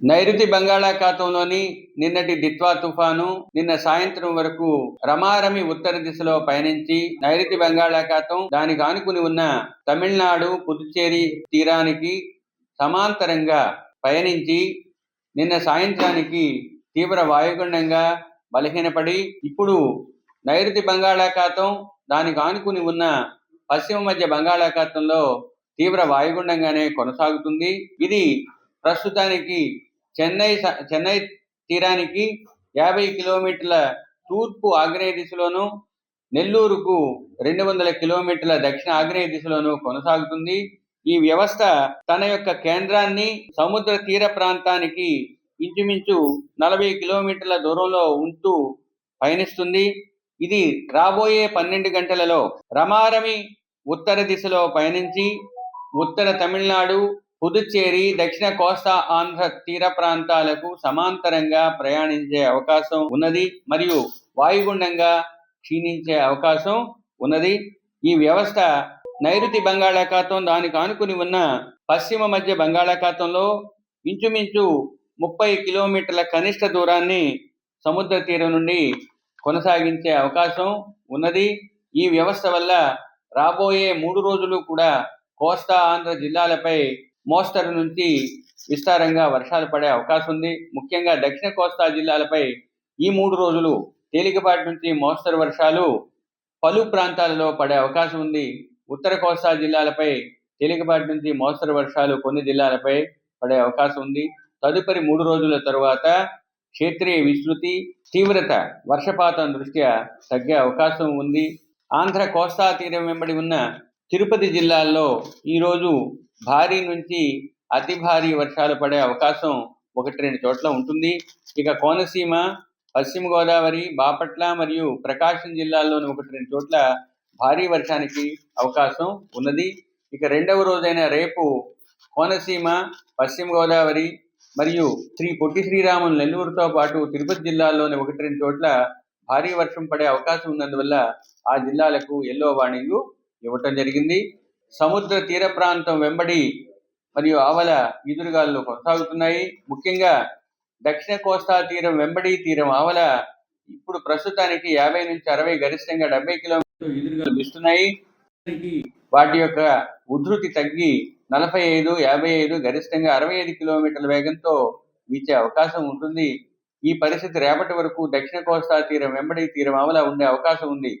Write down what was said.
నైరుతి బంగాళాఖాతంలోని నిన్నటి దిత్వా తుఫాను నిన్న సాయంత్రం వరకు రమారమి ఉత్తర దిశలో పయనించి నైరుతి బంగాళాఖాతం దానికి ఆనుకుని ఉన్న తమిళనాడు పుదుచ్చేరి తీరానికి సమాంతరంగా పయనించి నిన్న సాయంత్రానికి తీవ్ర వాయుగుండంగా బలహీనపడి ఇప్పుడు నైరుతి బంగాళాఖాతం దానికి ఆనుకుని ఉన్న పశ్చిమ మధ్య బంగాళాఖాతంలో తీవ్ర వాయుగుండంగానే కొనసాగుతుంది. ఇది ప్రస్తుతానికి చెన్నై స- చెన్నై తీరానికి యాభై కిలోమీటర్ల తూర్పు ఆగ్నేయ దిశలోను నెల్లూరుకు రెండు వందల కిలోమీటర్ల దక్షిణ ఆగ్నేయ దిశలోను కొనసాగుతుంది. ఈ వ్యవస్థ తన యొక్క కేంద్రాన్ని సముద్ర తీర ప్రాంతానికి ఇంచుమించు నలభై కిలోమీటర్ల దూరంలో ఉంటూ పయనిస్తుంది. ఇది రాబోయే పన్నెండు గంటలలో రమారమి ఉత్తర దిశలో పయనించి ఉత్తర తమిళనాడు పుదుచ్చేరి దక్షిణ కోస్తా ఆంధ్ర తీర ప్రాంతాలకు సమాంతరంగా ప్రయాణించే అవకాశం ఉన్నది మరియు వాయుగుండంగా క్షీణించే అవకాశం ఉన్నది. ఈ వ్యవస్థ నైరుతి బంగాళాఖాతం దానికి ఆనుకుని ఉన్న పశ్చిమ మధ్య బంగాళాఖాతంలో ఇంచుమించు ముప్పై కిలోమీటర్ల కనిష్ట దూరాన్ని సముద్ర తీరం నుండి కొనసాగించే అవకాశం ఉన్నది. ఈ వ్యవస్థ వల్ల రాబోయే మూడు రోజులు కూడా కోస్తా ఆంధ్ర జిల్లాలపై మోస్తరు నుంచి విస్తారంగా వర్షాలు పడే అవకాశం ఉంది. ముఖ్యంగా దక్షిణ కోస్తా జిల్లాలపై ఈ మూడు రోజులు తేలికపాటి నుంచి మోస్తరు వర్షాలు పలు ప్రాంతాలలో పడే అవకాశం ఉంది. ఉత్తర కోస్తా జిల్లాలపై తేలికపాటి నుంచి మోస్తరు వర్షాలు కొన్ని జిల్లాలపై పడే అవకాశం ఉంది. తదుపరి మూడు రోజుల తరువాత క్షేత్రీయ విస్తృతి తీవ్రత వర్షపాతం దృష్ట్యా తగ్గే అవకాశం ఉంది. ఆంధ్ర కోస్తా తీరం వెంబడి ఉన్న తిరుపతి జిల్లాల్లో ఈరోజు భారీ నుంచి అతి భారీ వర్షాలు పడే అవకాశం ఒకటి రెండు చోట్ల ఉంటుంది. ఇక కోనసీమ పశ్చిమ గోదావరి బాపట్ల మరియు ప్రకాశం జిల్లాల్లోని ఒకటి రెండు చోట్ల భారీ వర్షానికి అవకాశం ఉన్నది. ఇక రెండవ రోజైన రేపు కోనసీమ పశ్చిమ గోదావరి మరియు శ్రీ పొట్టి శ్రీరాములు నెల్లూరుతో పాటు తిరుపతి జిల్లాల్లోని ఒకటి రెండు చోట్ల భారీ వర్షం పడే అవకాశం ఉన్నందువల్ల ఆ జిల్లాలకు ఎల్లో వార్నింగ్ ఇవ్వటం జరిగింది. సముద్ర తీర ప్రాంతం వెంబడి మరియు ఆవల ఈదురుగాలు కొనసాగుతున్నాయి. ముఖ్యంగా దక్షిణ కోస్తా తీరం వెంబడి తీరం ఆవల ఇప్పుడు ప్రస్తుతానికి యాభై నుంచి అరవై గరిష్టంగా డెబ్బై కిలోమీటర్లు ఈదురుగాలు వీస్తున్నాయి. వాటి యొక్క ఉధృతి తగ్గి నలభై ఐదు యాభై ఐదు గరిష్టంగా అరవై ఐదు కిలోమీటర్ల వేగంతో వీచే అవకాశం ఉంటుంది. ఈ పరిస్థితి రేపటి వరకు దక్షిణ కోస్తా తీరం వెంబడి తీరం ఆవల ఉండే అవకాశం ఉంది.